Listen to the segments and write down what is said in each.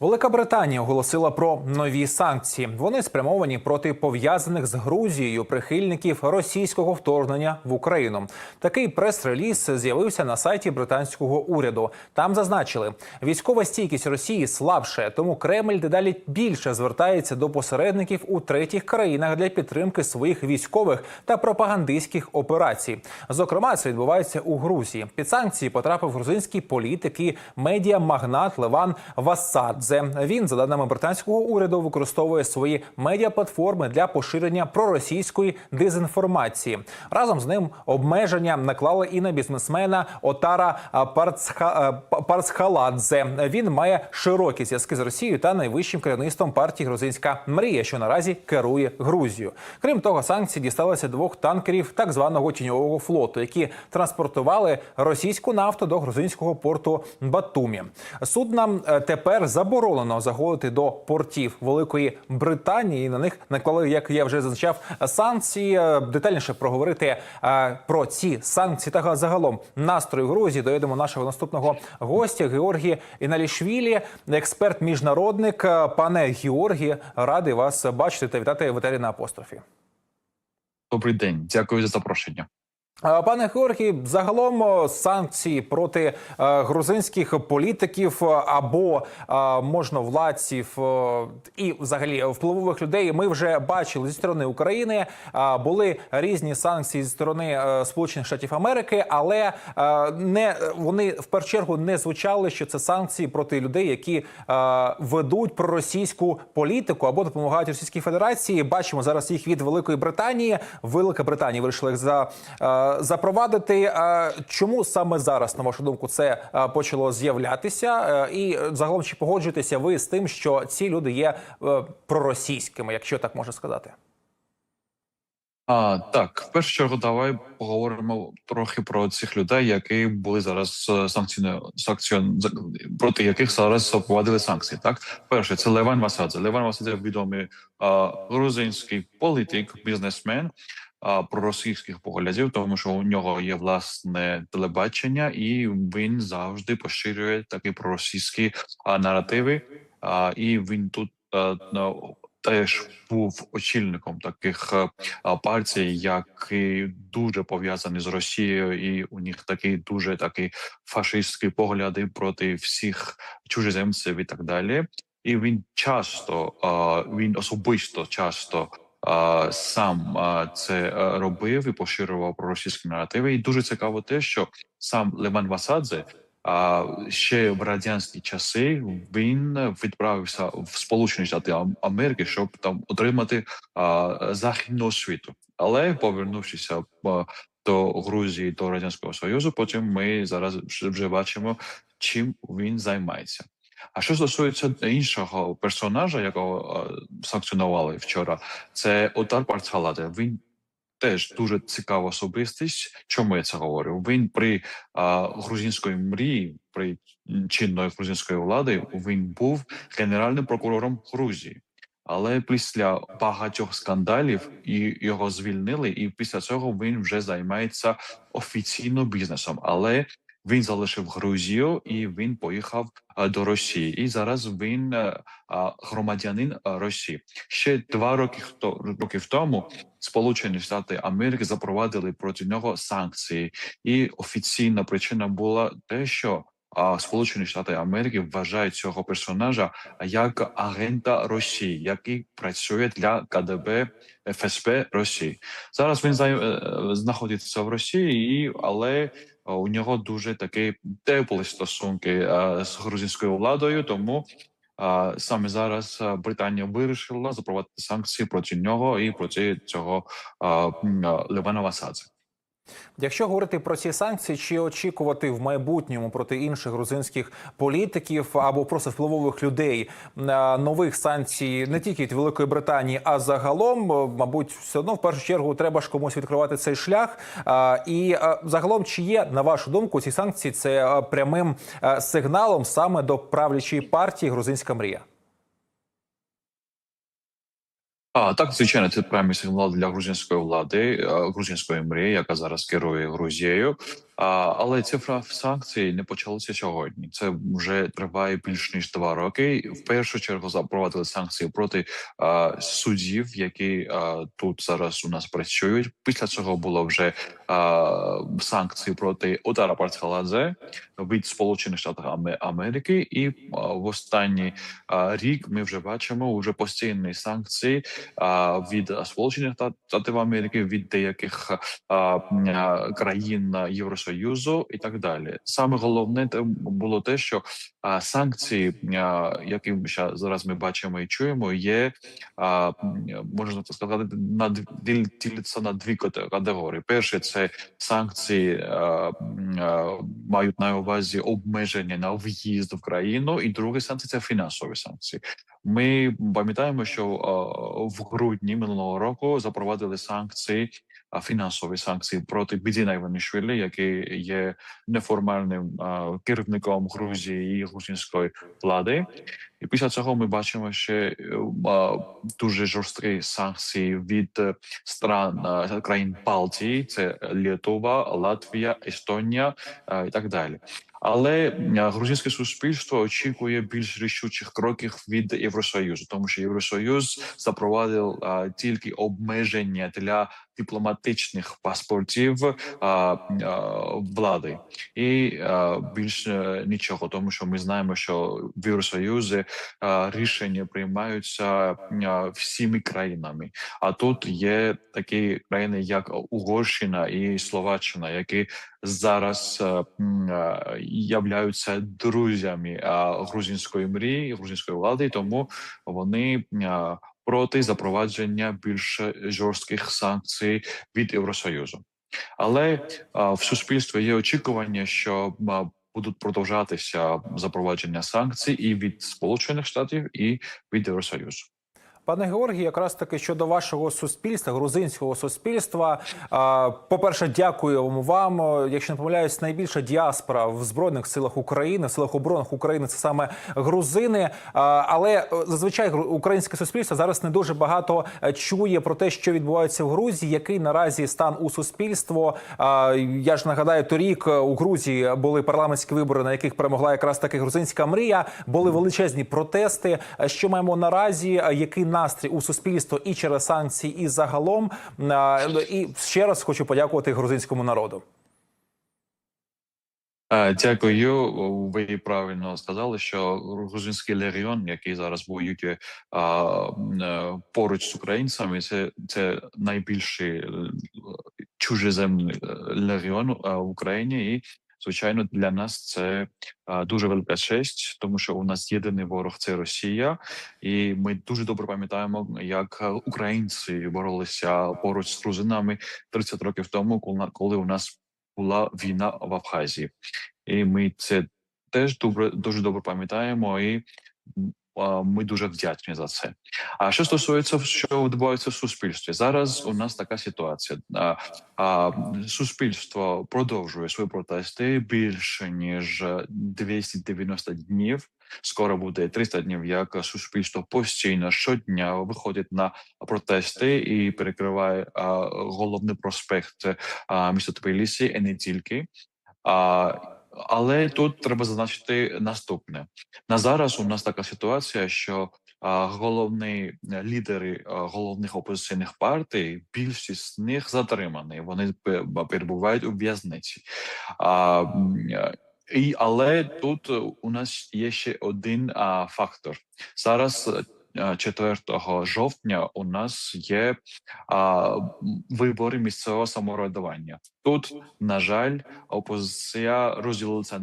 Велика Британія оголосила про нові санкції. Вони спрямовані проти пов'язаних з Грузією прихильників російського вторгнення в Україну. Такий прес-реліз з'явився на сайті британського уряду. Там зазначили, військова стійкість Росії слабше, тому Кремль дедалі більше звертається до посередників у третіх країнах для підтримки своїх військових та пропагандистських операцій. Зокрема, це відбувається у Грузії. Під санкції потрапив грузинський політик і медіамагнат Леван Васадзе. Він, за даними британського уряду, використовує свої медіаплатформи для поширення проросійської дезінформації. Разом з ним обмеження наклали і на бізнесмена Отара Парцха, Парцхаладзе. Він має широкі зв'язки з Росією та найвищим керівництвом партії Грузинська мрія, що наразі керує Грузією. Крім того, санкції дісталися двох танкерів так званого тіньового флоту, які транспортували російську нафту до грузинського порту Батумі. Суднам е, тепер заборонено заходити до портів Великої Британії. На них наклали, як я вже зазначав, санкції. Е, Детальніше проговорити е, про ці санкції та загалом настрої в Грузії. Доїдемо нашого наступного гостя Георгій Іналішвілі, експерт міжнародник. Е, Пане Георгі, радий вас бачити та вітати в етері на апострофі. Добрий день, дякую за запрошення. Е, Пане Георгій, загалом санкції проти е, грузинських політиків е, або е, можновладців е, і, взагалі, впливових людей. Ми вже бачили зі сторони України. Е, були різні санкції зі сторони е, Сполучених Штатів Америки, але е, не вони в першу чергу не звучали, що це санкції проти людей, які е, ведуть проросійську політику або допомагають Російській Федерації. Бачимо зараз їх від Великої Британії. Велика Британія вирішила їх за. Е, запровадити. Е, Чому саме зараз, на вашу думку, це е, почало з'являтися? І загалом чи погоджуєтеся ви з тим, що ці люди є проросійськими, якщо так можна сказати? А так, в першу чергу, давай поговоримо трохи про цих людей, які були зараз е, санкціон проти яких зараз запровадили санкції. Так, перше, це Леван Васадзе. Леван Васадзе відомий а, грузинський політик, бізнесмен. Проросійських поглядів, тому що у нього є власне телебачення, і він завжди поширює такі проросійські наративи. І він тут ну, теж був очільником таких е, партій, які дуже пов'язані з Росією, і у них такі дуже такі фашистські погляди проти всіх чужеземців і так далі. І він часто він особисто часто. Сам це робив і поширював проросійські наративи. І дуже цікаво те, що сам Леван Васадзе а ще в радянські часи він відправився в Сполучені Штати Америки, щоб там отримати західну освіту. Але повернувшися до Грузії до радянського союзу, потім ми зараз вже бачимо, чим він займається. А що стосується іншого персонажа, якого санкціонували вчора, це Отар Парцаладе. Він теж дуже цікава особистість. Чому я це говорю? Він при а, грузинської мрії, при чинної грузинської влади, він був генеральним прокурором Грузії. Але після багатьох скандалів і його звільнили, і після цього він вже займається офіційно бізнесом. Але він залишив Грузію і він поїхав до Росії. І зараз він е, громадянин Росії. Ще два роки років тому Сполучені Штати Америки запровадили проти нього санкції, і офіційна причина була те, що Сполучені Штати Америки вважають цього персонажа як агента Росії, який працює для КДБ ФСБ Росії. Зараз він е, е, знаходиться в Росії, але е, у нього дуже такі теплі стосунки з грузинською владою, тому. А саме зараз Британія вирішила запровадити санкції проти нього і проти цього Левана Васадзе. Якщо говорити про ці санкції, чи очікувати в майбутньому проти інших грузинських політиків або просто впливових людей е, нових санкцій не тільки від Великої Британії, а загалом, е, мабуть, все одно в першу чергу треба ж комусь відкривати цей шлях. Е, І загалом, чи є на вашу думку ці санкції це прямим сигналом саме до правлячої партії Грузинська мрія? А так, звичайно, це прямий сигнал для грузинської влади, е, грузинської мрії, яка зараз керує Грузією. Але цифра санкцій не почалася сьогодні. Це вже триває більш ніж два роки. В першу чергу запровадили санкції проти а, суддів, які а, тут зараз у нас працюють. Після цього було вже а, санкції проти Отара Парцхаладзе від Сполучених Штатів Аме- Америки, і а, в останній а, рік ми вже бачимо вже постійні санкції а, від Сполучених Штат- Штатів Америки, від деяких а, а, країн Євросоюзу і так далі. Саме головне було те, що санкції, які зараз ми бачимо і чуємо, є можна так сказати, на діляться на дві кате- категорії. Перше це санкції мають на увазі обмеження на в'їзд в країну, і друге санкції це фінансові санкції. Ми пам'ятаємо, що в грудні минулого року запровадили санкції, фінансові санкції проти Бідіна Іванішвілі, який є неформальним керівником Грузії і грузинської влади. І після цього ми бачимо ще е, дуже жорсткі санкції від е, стран країн Балтії: це Літова, Латвія, Естонія і так далі. Але грузинське суспільство очікує більш рішучих кроків від Євросоюзу, тому що Євросоюз запровадив а, тільки обмеження для дипломатичних паспортів а, а, влади, і а, більше нічого, тому що ми знаємо, що в Євросоюзі а, рішення приймаються а, всіми країнами. А тут є такі країни, як Угорщина і Словаччина, які зараз а, являються друзями грузинської мрії, грузинської влади, тому вони проти запровадження більш жорстких санкцій від Євросоюзу. Але в суспільстві є очікування, що будуть продовжатися запровадження санкцій і від Сполучених Штатів, і від Євросоюзу. Пане Георгію, якраз таки щодо вашого суспільства, грузинського суспільства. По-перше, дякую вам. Якщо не помиляюсь, найбільша діаспора в збройних силах України, в силах оборонних України це саме грузини. Але е, зазвичай українське суспільство зараз не дуже багато е, чує про те, що відбувається в Грузії, який наразі стан у суспільство. Я ж нагадаю, торік е, у Грузії були парламентські вибори, на яких перемогла якраз таки грузинська мрія. Були величезні протести. Що маємо наразі? Який настрій у суспільство і через санкції, і загалом? Е, І ще раз хочу подякувати грузинському народу. Е, Дякую. Ви правильно сказали, що грузинський легіон, який зараз воює м, е, поруч з українцями, це, це найбільший е, чужеземний е, легіон е, в Україні, і звичайно для нас це дуже велика честь, тому що у нас єдиний ворог це Росія, і ми дуже добре пам'ятаємо, як українці боролися поруч з грузинами 30 років тому, коли у нас була війна в Абхазії, і ми це теж добре дуже добре пам'ятаємо, і ми дуже вдячні за це. А що стосується що відбувається в суспільстві, зараз у нас така ситуація. А, суспільство продовжує свої протести більше ніж 290 днів. Скоро буде 300 днів, як суспільство постійно щодня виходить на протести і перекриває а, головний проспект а, міста Тбілісі, і не тільки. А, але тут треба зазначити наступне: на зараз у нас така ситуація, що головні лідери а, головних опозиційних партій, більшість з них затримані. Вони перебувають у в'язниці. Е, і, але тут е, у нас є ще один а, фактор. Зараз е, 4 жовтня у нас є а, вибори місцевого самоврядування. Тут, на жаль, опозиція розділилася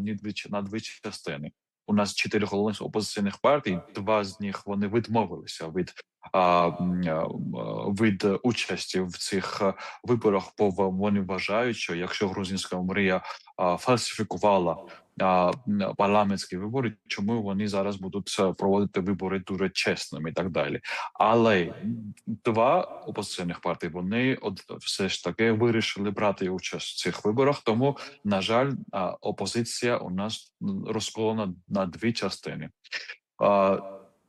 на дві, частини. У нас чотири головних опозиційних партій. Два з них вони відмовилися від а, від участі в цих виборах. Бо вони вважають, що якщо грузинська мрія фальсифікувала парламентські вибори, чому вони зараз будуть е, проводити вибори дуже чесними і так далі. Але два опозиційних партій вони все ж таки вирішили брати участь в цих виборах. Тому на жаль, опозиція у нас м, розколена на дві частини.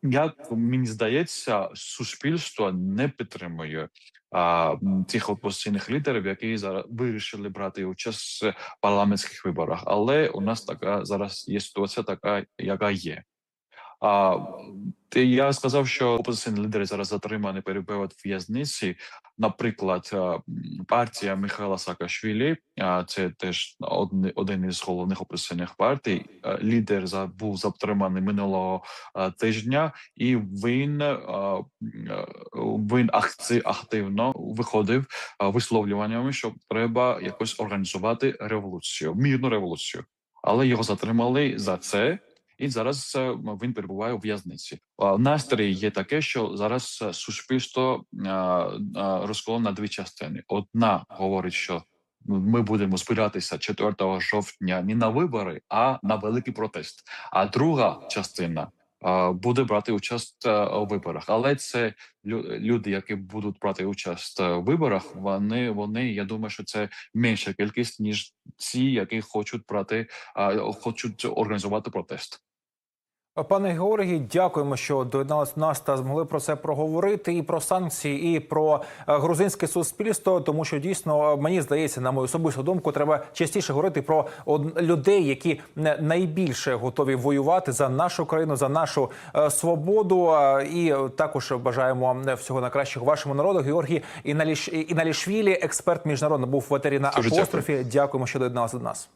Як мені здається, суспільство не підтримує а, м, тих опозиційних лідерів, які зараз вирішили брати участь в парламентських виборах. Але у нас така зараз є ситуація, така яка є. А я сказав, що опозиційні лідери зараз затримані перебувають в'язниці. Наприклад, е, партія Михайла Саакашвілі, це теж один, із головних опозиційних партій. е, Лідер був затриманий минулого е, тижня, і він він активно виходив висловлюваннями, що треба якось організувати революцію, мирну революцію. Але його затримали за це, і зараз е, він перебуває у в'язниці. Настрій є таке, що зараз е, суспільство е, розколено на дві частини. Одна говорить, що ми будемо збиратися 4 жовтня не на вибори, а на великий протест. А друга частина буде брати участь у виборах. Але це лю- люди, які будуть брати участь у виборах. Вони вони я думаю, що це менша кількість ніж ці, які хочуть брати, хочуть організувати протест. Пане Георгій, дякуємо, що доєдналися до нас та змогли про це проговорити і про санкції, і про е, грузинське суспільство. Тому що дійсно е, мені здається, на мою особисту думку, треба частіше говорити про людей, які не- найбільше готові воювати за нашу країну, за нашу е, свободу. Е, І е, також бажаємо е, всього найкращого вашому народу. Георгій Іналіш Іналішвілі, експерт міжнародно був в етері на апострофі. Дякуємо, що доєдналися до нас.